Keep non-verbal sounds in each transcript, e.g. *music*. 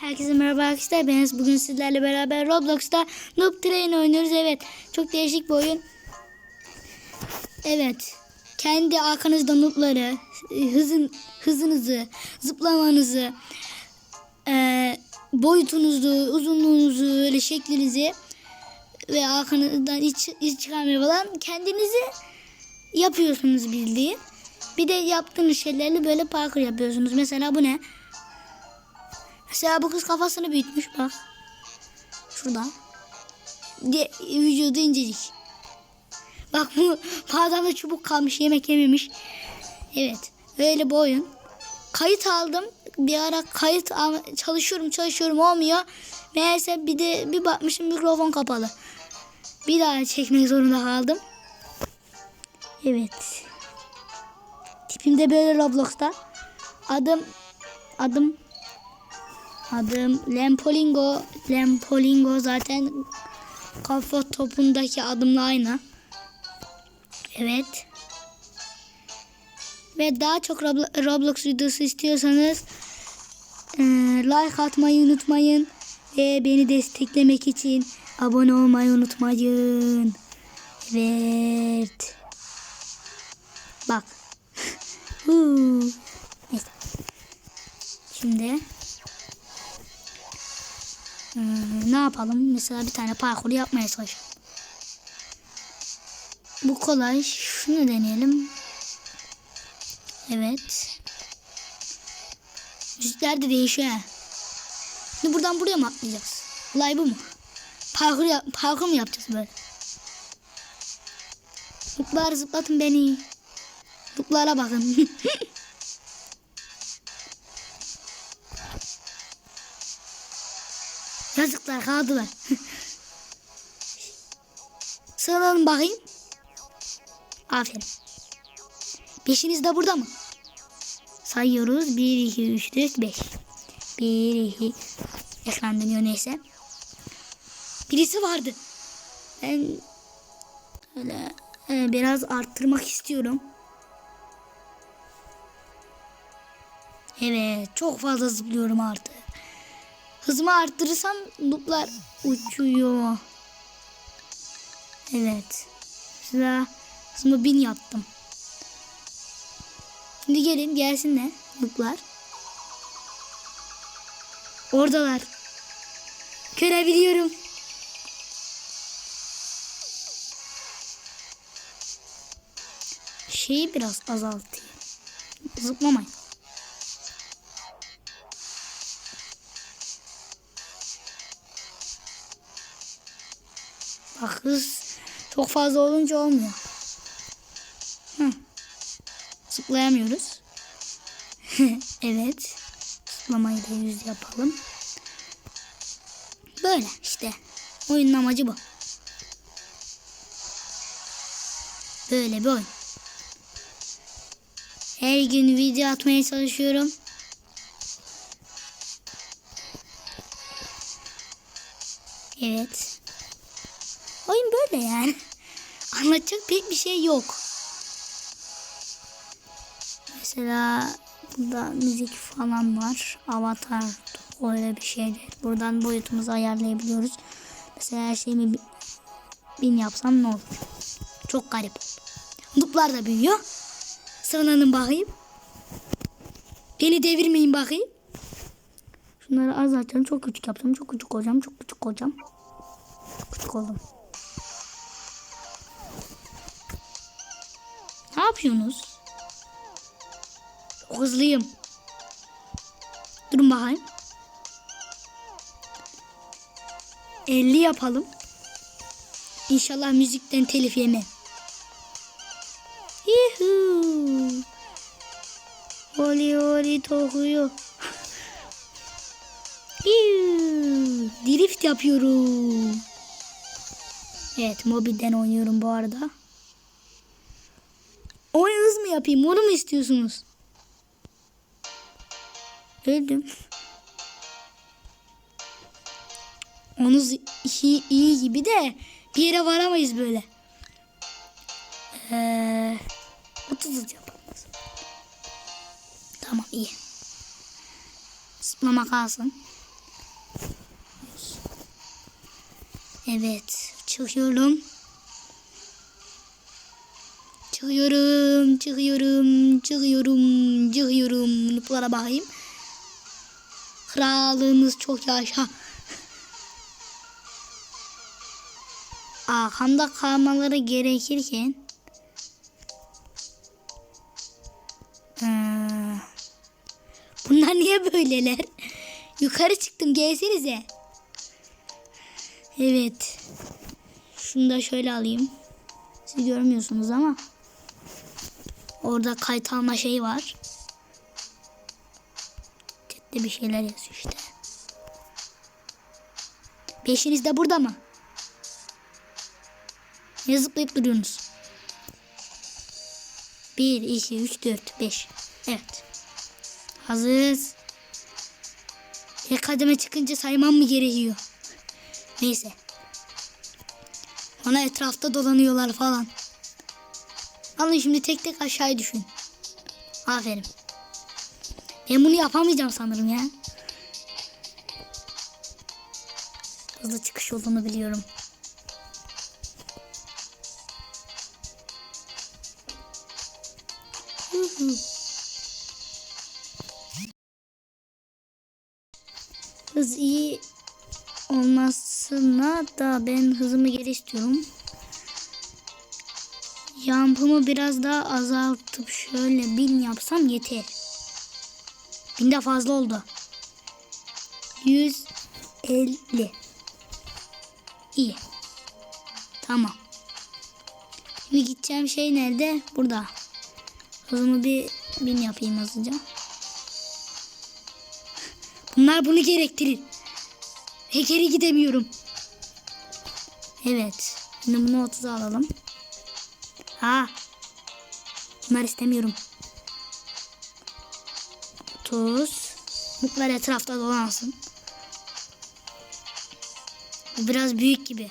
Herkese merhaba arkadaşlar. Ben. Bugün sizlerle beraber Roblox'ta Noob Train oynuyoruz. Evet. Çok değişik bir oyun. Evet. Kendi arkanızda noobları, hızın, hızınızı, zıplamanızı, eee, boyutunuzu, uzunluğunuzu, öyle şeklinizi ve arkanızdan iç, iç çıkarmaya falan kendinizi yapıyorsunuz bildiğin. Bir de yaptığınız şeylerle böyle parkur yapıyorsunuz. Mesela bu ne? Mesela bu kız kafasını büyütmüş bak. Şuradan. De, vücudu incecik. Bak bu bademde çubuk kalmış yemek yememiş. Evet. Böyle bir oyun. Kayıt aldım. Bir ara kayıt al- çalışıyorum çalışıyorum olmuyor. Meğerse bir de bir bakmışım mikrofon kapalı. Bir daha çekmek zorunda kaldım. Evet. Tipim de böyle Roblox'ta. Adım adım Adım Lempolingo. Lempolingo zaten kafa topundaki adımla aynı. Evet. Ve daha çok Roblo- Roblox videosu istiyorsanız eee, like atmayı unutmayın. Ve beni desteklemek için abone olmayı unutmayın. Evet. Bak. *laughs* Şimdi Hmm, ne yapalım? Mesela bir tane parkur yapmaya çalışalım. Bu kolay. Şunu deneyelim. Evet. Müzikler de değişiyor. Şimdi buradan buraya mı atlayacağız? Olay bu mu? Parkur, yap parkur mu yapacağız böyle? Zıplar zıplatın beni. Zıplara bakın. *laughs* Yazıklar kaldılar. *laughs* Sıralanın bakayım. Aferin. Beşiniz de burada mı? Sayıyoruz. 1, 2, 3, 4, 5. 1, 2. Ekran dönüyor neyse. Birisi vardı. Ben öyle e, biraz arttırmak istiyorum. Evet. Çok fazla zıplıyorum artık. Hızımı arttırırsam looplar uçuyor. Evet. Sıra hızımı bin yaptım. Şimdi gelin gelsinler looplar. Oradalar. Görebiliyorum. Şeyi biraz azaltayım. Zıplamayın. Bak hız çok fazla olunca olmuyor. Hı. Zıplayamıyoruz. *laughs* evet. Zıplamayı da yüz yapalım. Böyle işte. Oyunun amacı bu. Böyle bir oyun. Her gün video atmaya çalışıyorum. Evet. Oyun böyle yani. Anlatacak pek bir şey yok. Mesela burada müzik falan var. Avatar öyle bir şeydi. Buradan boyutumuzu ayarlayabiliyoruz. Mesela her şeyimi bi- bin yapsam ne olur? Çok garip oldu. Nuplar da büyüyor. Sıralanın bakayım. Beni devirmeyin bakayım. Şunları azaltıyorum. Çok küçük yapacağım. Çok küçük olacağım. Çok küçük olacağım. Çok küçük oldum. Yapıyorsunuz? Çok hızlıyım. Durun bakayım. 50 yapalım. İnşallah müzikten telif yemem. Yuhuu. Oli oli tokuyor. *laughs* Drift yapıyorum. Evet mobilden oynuyorum bu arada. Oyun hız mı yapayım? Onu mu istiyorsunuz? Öldüm. Onuz iyi, iyi gibi de bir yere varamayız böyle. Ee, 30 hız yapalım. Tamam iyi. Sıplama kalsın. Evet. Çıkıyorum. Çıkıyorum, çıkıyorum, çıkıyorum, çıkıyorum. Nuplara bakayım. Kralımız çok yaşa. Arkamda kalmaları gerekirken Ee, Bunlar niye böyleler? *laughs* Yukarı çıktım gelsenize. Evet. Şunu da şöyle alayım. Siz görmüyorsunuz ama. Orada kayıt alma şeyi var. Chatte bir şeyler yazıyor işte. Beşiniz de burada mı? Ne zıplayıp duruyorsunuz? 1, 2, 3, 4, 5. Evet. Hazırız. Bir kademe çıkınca saymam mı gerekiyor? Neyse. Bana etrafta dolanıyorlar falan. Alın şimdi tek tek aşağıya düşün. Aferin. Ben bunu yapamayacağım sanırım ya. Hızlı çıkış yolunu biliyorum. Hı hı. Hız iyi olmasına da ben hızımı geri istiyorum. Yampımı biraz daha azaltıp şöyle bin yapsam yeter. Bin de fazla oldu. 150. İyi. Tamam. Şimdi gideceğim şey nerede? Burada. Hızımı bir bin yapayım hızlıca. Bunlar bunu gerektirir. Ve gidemiyorum. Evet. Şimdi bunu 30'a alalım. Ha. Bunlar istemiyorum. 30. Mutlar etrafta dolansın. Bu biraz büyük gibi.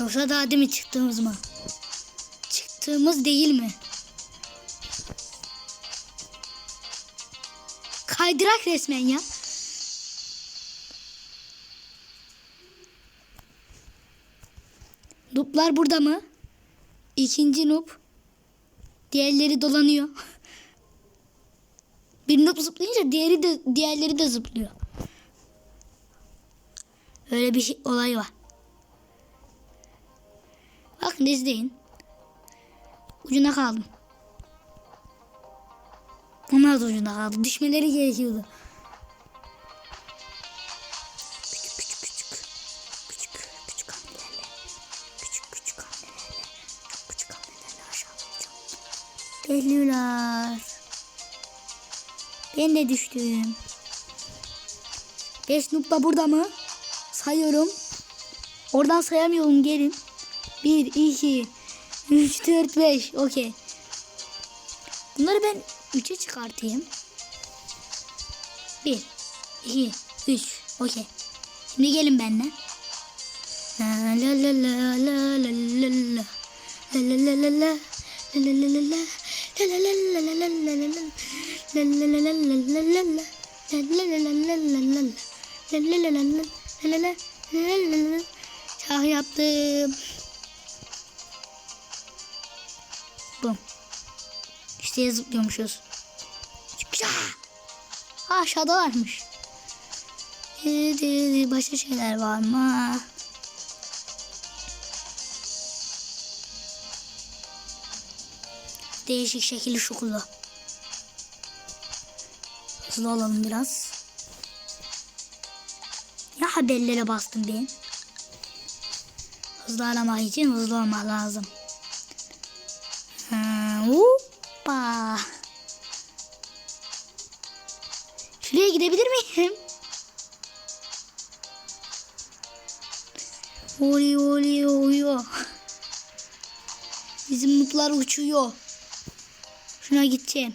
Yoksa daha mi çıktığımız mı? Çıktığımız değil mi? Kaydırak resmen ya. Nuplar burada mı? İkinci nup. Diğerleri dolanıyor. *laughs* Bir nup zıplayınca diğeri de diğerleri de zıplıyor. Öyle bir şey, olay var. Bakın izleyin. Ucuna kaldım. Onlar da ucunda kaldı. Düşmeleri gerekiyordu. Geliyorlar. Ben de düştüm. Beş nukta burada mı? Sayıyorum. Oradan sayamıyorum gelin. Bir, iki, üç, dört, beş. Okey. Bunları ben 3'e çıkartayım. 1 2 3 Okey. Şimdi gelin benimle. La la la la la la la la la la la la la la la la Şah yaptım. Bum. İşte zıplıyormuşuz. Güzel. Ha aşağıda varmış. Ee, Başka şeyler var mı? Değişik şekilli şokulu. Hızlı olalım biraz. Ya haberlere bastım ben. Hızlı aramak için hızlı olmak lazım. Ha, hoppa. Şuraya gidebilir miyim? Oli oli oluyor. Bizim mutlar uçuyor. Şuna gideceğim.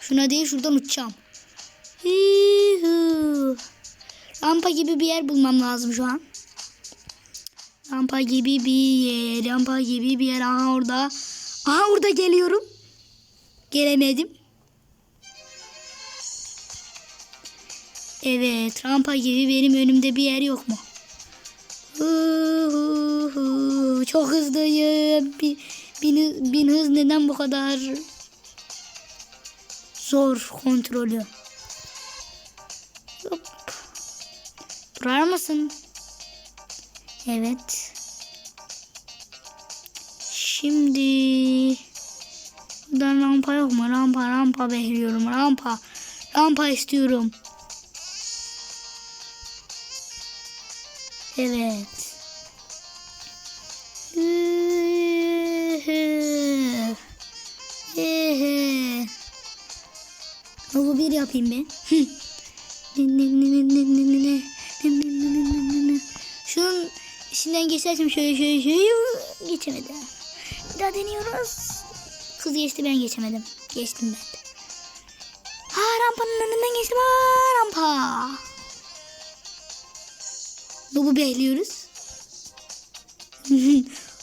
Şuna değil şuradan uçacağım. Hihu. Rampa gibi bir yer bulmam lazım şu an. Rampa gibi bir yer. Rampa gibi bir yer. Aha orada. Aha orada geliyorum. Gelemedim. Evet rampa gibi benim önümde bir yer yok mu? Çok hızlıyım. Bin, bin, bin hız neden bu kadar zor kontrolü? Hop. Durar mısın? Evet. Şimdi buradan rampa yok mu? Rampa rampa bekliyorum. Rampa. Rampa istiyorum. Evet. Bu bir yapayım ben. Şunun içinden geçersem şöyle şöyle şöyle geçemedim. Bir daha deniyoruz. Kız geçti ben geçemedim. Geçtim ben. Ha rampanın önünden geçtim. Ha rampa. Nub'u bekliyoruz.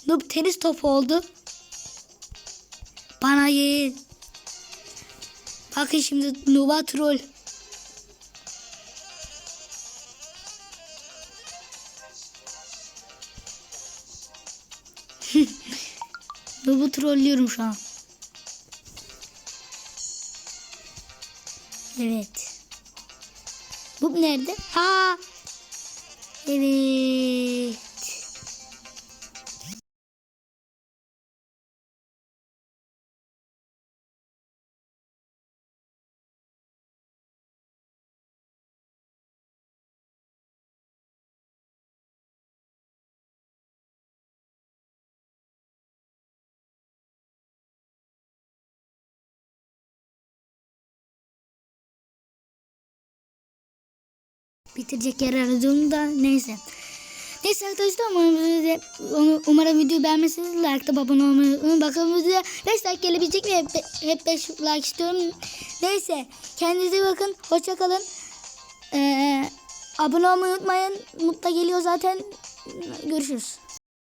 Nub tenis topu oldu. Bana gel. Bakın şimdi Nub'a troll. *laughs* Nub'u trollüyorum şu an. Evet. Bu nerede? Ha! Evet. Bitirecek yer aradığım da neyse. Neyse arkadaşlar umarım, onu- umarım videoyu beğenmişsiniz. Like'da abone olmayı. Bakalım videoya 5 like gelebilecek mi? Hep, hep 5 like istiyorum. Neyse kendinize bakın. Hoşça kalın. Ee, abone olmayı unutmayın. Mutlu geliyor zaten. Görüşürüz.